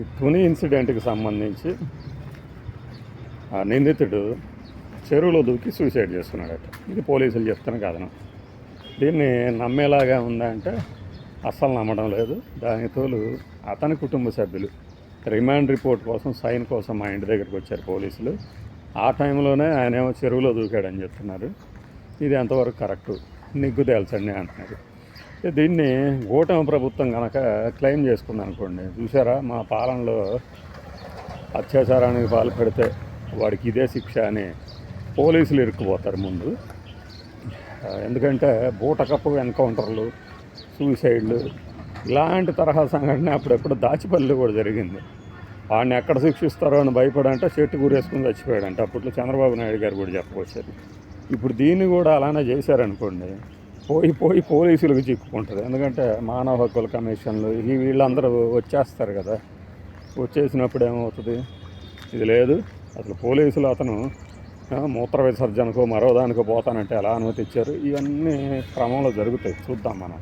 ఈ తుని ఇన్సిడెంట్కి సంబంధించి ఆ నిందితుడు చెరువులో దూకి సూసైడ్ చేసుకున్నాడట. ఇది పోలీసులు చెప్తున్న కథనం. దీన్ని నమ్మేలాగా ఉందా అంటే అస్సలు నమ్మడం లేదు. దాని తోలు అతని కుటుంబ సభ్యులు రిమాండ్ రిపోర్ట్ కోసం సైన్ కోసం మా ఇంటి దగ్గరికి వచ్చారు పోలీసులు. ఆ టైంలోనే ఆయన ఏమో చెరువులో దూకాడని చెప్తున్నారు. ఇది ఎంతవరకు కరెక్టు? నిగ్గు తేల్చండి అంటున్నారు. దీన్ని కూటమి ప్రభుత్వం కనుక క్లెయిమ్ చేసుకుంది అనుకోండి చూసారా? మా పాలనలో అత్యాచారానికి పాల్పడితే వాడికి ఇదే శిక్ష అని పోలీసులు ఇరుక్కుపోతారు ముందు. ఎందుకంటే బూటకప్పు ఎన్కౌంటర్లు సూసైడ్లు ఇలాంటి తరహా సంఘటన అప్పుడెప్పుడు దాచిపల్లి కూడా జరిగింది. వాడిని ఎక్కడ శిక్షిస్తారో అని భయపడంటే చెట్టు కూరేసుకుని చచ్చిపోయాడంట. అప్పట్లో చంద్రబాబు నాయుడు గారు కూడా చెప్పవచ్చారు ఇప్పుడు దీన్ని కూడా అలానే చేశారనుకోండి పోయి పోయి పోలీసులకు చిక్కుకుంటుంది. ఎందుకంటే మానవ హక్కుల కమిషన్లు ఈ వీళ్ళందరూ వచ్చేస్తారు కదా. వచ్చేసినప్పుడు ఏమవుతుంది? ఇది లేదు. అసలు పోలీసులు అతను మూత్ర విసర్జనకు మరో దానికో పోతానంటే ఎలా అనుమతి ఇచ్చారు ఇవన్నీ క్రమంలో జరుగుతాయి. చూద్దాం మనం.